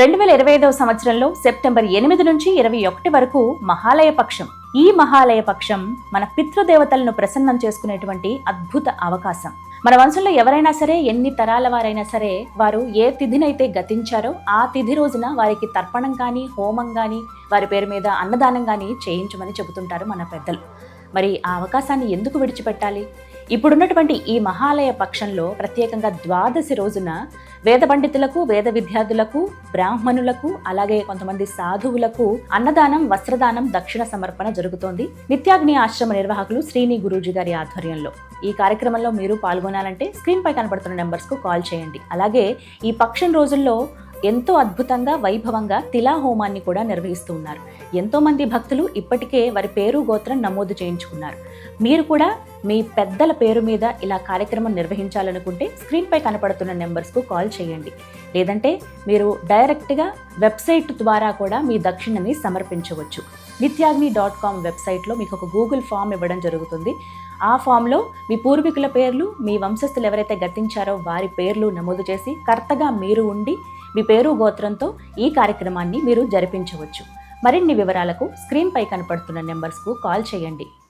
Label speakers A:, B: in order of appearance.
A: రెండు వేల ఇరవై ఐదవ సంవత్సరంలో సెప్టెంబర్ ఎనిమిది నుంచి ఇరవై ఒకటి వరకు మహాలయ పక్షం. ఈ మహాలయ పక్షం మన పితృదేవతలను ప్రసన్నం చేసుకునేటువంటి అద్భుత అవకాశం. మన వంశంలో ఎవరైనా సరే ఎన్ని తరాల వారైనా సరే వారు ఏ తిథినైతే గతించారో ఆ తిథి రోజున వారికి తర్పణం కానీ హోమం కానీ వారి పేరు మీద అన్నదానం కానీ చేయించమని చెబుతుంటారు మన పెద్దలు. మరి ఆ అవకాశాన్ని ఎందుకు విడిచిపెట్టాలి? ఇప్పుడున్నటువంటి ఈ మహాలయ పక్షంలో ప్రత్యేకంగా ద్వాదశి రోజున వేద పండితులకు వేద విద్యార్థులకు బ్రాహ్మణులకు అలాగే కొంతమంది సాధువులకు అన్నదానం వస్త్రదానం దక్షిణ సమర్పణ జరుగుతోంది. నిత్యాగ్ని ఆశ్రమ నిర్వాహకులు శ్రీని గురూజీ గారి ఆధ్వర్యంలో. ఈ కార్యక్రమంలో మీరు పాల్గొనాలంటే స్క్రీన్ పై కనబడుతున్న నెంబర్స్కు కాల్ చేయండి. అలాగే ఈ పక్షం రోజుల్లో ఎంతో అద్భుతంగా వైభవంగా తిలా హోమాన్ని కూడా నిర్వహిస్తూ ఉన్నారు ఎంతో మంది భక్తులు ఇప్పటికే వారి పేరు గోత్రం నమోదు చేయించుకున్నారు. మీరు కూడా మీ పెద్దల పేరు మీద ఇలా కార్యక్రమం నిర్వహించాలనుకుంటే స్క్రీన్పై కనపడుతున్న నెంబర్స్కు కాల్ చేయండి. లేదంటే మీరు డైరెక్ట్గా వెబ్సైట్ ద్వారా కూడా మీ దక్షిణని సమర్పించవచ్చు. నిత్యాగ్ని డాట్ కామ్ వెబ్సైట్లో మీకు ఒక గూగుల్ ఫామ్ ఇవ్వడం జరుగుతుంది. ఆ ఫామ్లో మీ పూర్వీకుల పేర్లు మీ వంశస్థులు ఎవరైతే గతించారో వారి పేర్లు నమోదు చేసి కర్తగా మీరు ఉండి మీ పేరు గోత్రంతో ఈ కార్యక్రమాన్ని మీరు జరిపించవచ్చు. మరిన్ని వివరాలకు స్క్రీన్పై కనపడుతున్న నెంబర్స్కు కాల్ చేయండి.